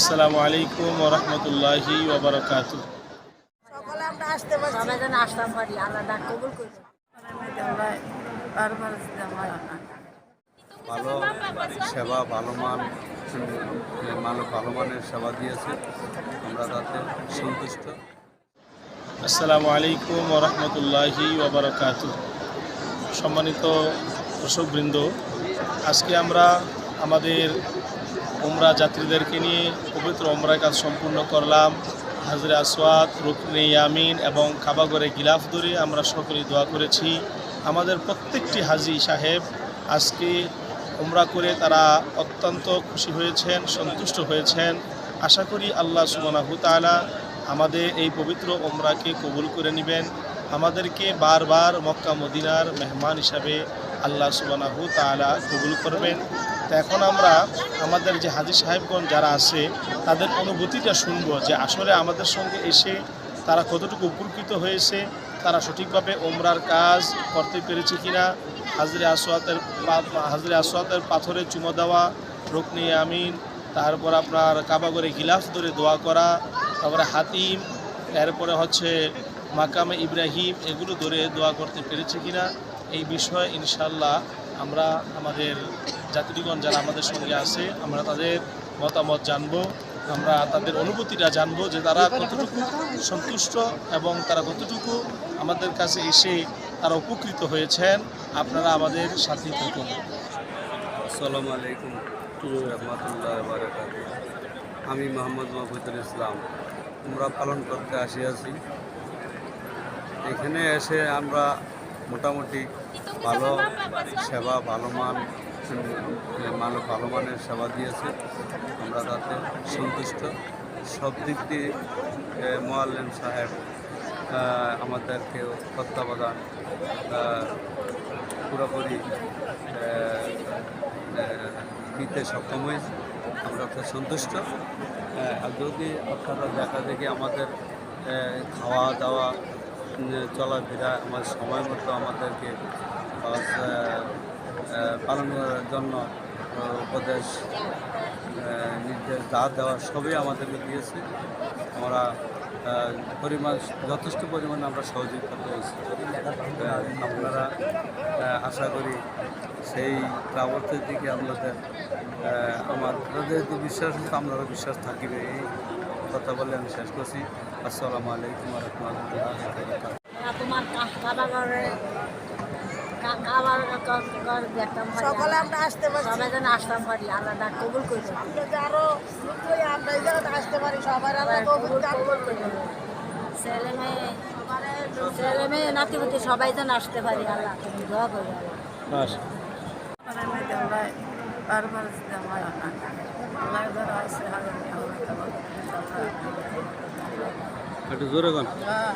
আসসালামু আলাইকুম রহমতুল্লাহি ওবরাকাতু সকালে আমরা আসতে পারছি সবাই যেন আসতাম পারি আল্লাহ ডাক কবুল বারবার ভালো সেবা ভালো মান উম, ভালো মানের সেবা দিয়েছে। আমরা তাতে সন্তুষ্ট। আসসালামু আলাইকুম রহমতুল্লাহি ওবরাকাতু সম্মানিত দর্শকবৃন্দ আজকে আমরা আমাদের ওমরা যাত্রীদেরকে নিয়ে পবিত্র ওমরা কাজ সম্পূর্ণ করলাম। হাজরে আসওয়াদ রুকনে ইয়ামিন এবং কাবাগরে গিলাফ ধরে আমরা সকলেই দোয়া করেছি। আমাদের প্রত্যেকটি হাজি সাহেব আজকে ওমরা করে তারা অত্যন্ত খুশি হয়েছেন, সন্তুষ্ট হয়েছেন। আশা করি আল্লাহ সুবনাহু তাআলা আমাদের এই পবিত্র ওমরাকে কবুল করে নেবেন। আমাদেরকে বারবার মক্কা মদিনার মেহমান হিসাবে আল্লাহ সুবনাহু তাআলা কবুল করবেন। তো এখন আমরা আমাদের যে হাজি সাহেবগণ যারা আছে, তাদের অনুভূতিটা শুনব যে আসলে আমাদের সঙ্গে এসে তারা কতটুকু উপকৃত হয়েছে, তারা সঠিকভাবে ওমরার কাজ করতে পেরেছে কিনা, হাজরে আসওয়াতের পা- হাজরে আসওয়াতের পাথরে চুমো দেওয়া, রুকনি আমিন, তারপর আপনার কাবাগরে গিলাফ ধরে দোয়া করা, তারপরে হাতিম, এরপরে হচ্ছে মাকামে ইব্রাহিম, এগুলো ধরে দোয়া করতে পেরেছে কিনা, এই বিষয়ে ইনশাল্লাহ আমরা আমাদের যাত্রীগণ যারা আমাদের সঙ্গে আছে, আমরা তাদের মতামত জানব, আমরা তাদের অনুভূতিটা জানব যে তারা কতটুকু সন্তুষ্ট এবং তারা কতটুকু আমাদের কাছে এসে তারা উপকৃত হয়েছেন, আপনারা আমাদের সাথে থাকুন। আসসালামু আলাইকুম রহমতুল্লাহ আমি মোহাম্মদ মাহবুদুল ইসলাম। আমরা পালন করতে আসিয়াছি। এখানে এসে আমরা মোটামুটি ভালো সেবা ভালো মান উম, ভালো মানের সেবা দিয়েছে। আমরা তাতে সন্তুষ্ট। সব দিক দিয়ে মোয়াল্লেম সাহেব আমাদেরকে তত্ত্বাবধান পুরোপুরি দিতে সক্ষম হয়েছে। আমরা তো সন্তুষ্ট। আর যদি আপনারা দেখা দেখি আমাদের খাওয়া দাওয়া চলাফেরা আমার সময় মতো আমাদেরকে আহ, আহ, পালন করার জন্য উপদেশ নির্দেশ যা দেওয়া সবই আমাদেরকে দিয়েছে। আমরা পরিমাণ যথেষ্ট পরিমাণে আমরা সহযোগিতা পেয়েছি। আপনারা আশা করি সেই প্রাবর্তের দিকে আপনাদের আমাদের যেহেতু বিশ্বাস আপনারা বিশ্বাস থাকিবে। কথা বলে আমি শেষ করছি। আসসালামু আলাইকুম রহমতুল্লাহ করে সকালে আমরা আসতে সবাই যেন আসতাম পারি আল্লাহ ডাক কবুল করবে আমরা যে আরও আমরা আসতে পারি আল্লাহ কবুল করবে। ছেলে মেয়ে ছেলে মেয়ে নাতিপুতি সবাই যেন আসতে পারি আল্লাহ তুমি দোয়া করবে বারবার আমার আল্লাহ দ্বারা আসে একটু জোরে হ্যাঁ